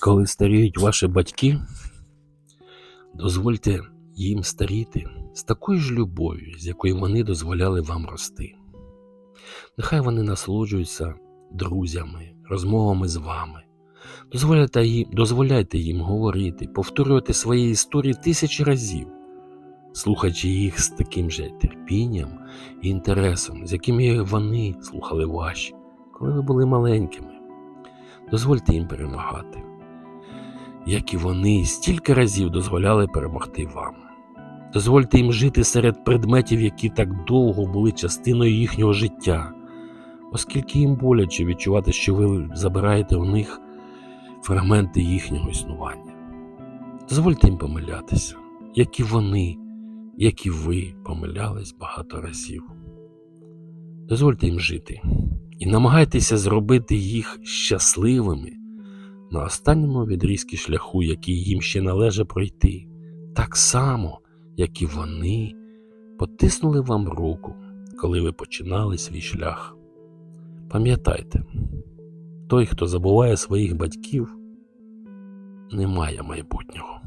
Коли старіють ваші батьки, дозвольте їм старіти з такою ж любов'ю, з якою вони дозволяли вам рости. Нехай вони насолоджуються друзями, розмовами з вами. Дозволяйте їм, дозволяйте їм говорити, повторювати свої історії тисячі разів, слухаючи їх з таким же терпінням і інтересом, з якими вони слухали ваші, коли ви були маленькими. Дозвольте їм перемагати, як і вони стільки разів дозволяли перемогти вам. Дозвольте їм жити серед предметів, які так довго були частиною їхнього життя, оскільки їм боляче відчувати, що ви забираєте у них фрагменти їхнього існування. Дозвольте їм помилятися, як і вони, як і ви помилялись багато разів. Дозвольте їм жити і намагайтеся зробити їх щасливими на останньому відрізку шляху, який їм ще належить пройти, так само, як і вони потиснули вам руку, коли ви починали свій шлях. Пам'ятайте, той, хто забуває своїх батьків, не має майбутнього.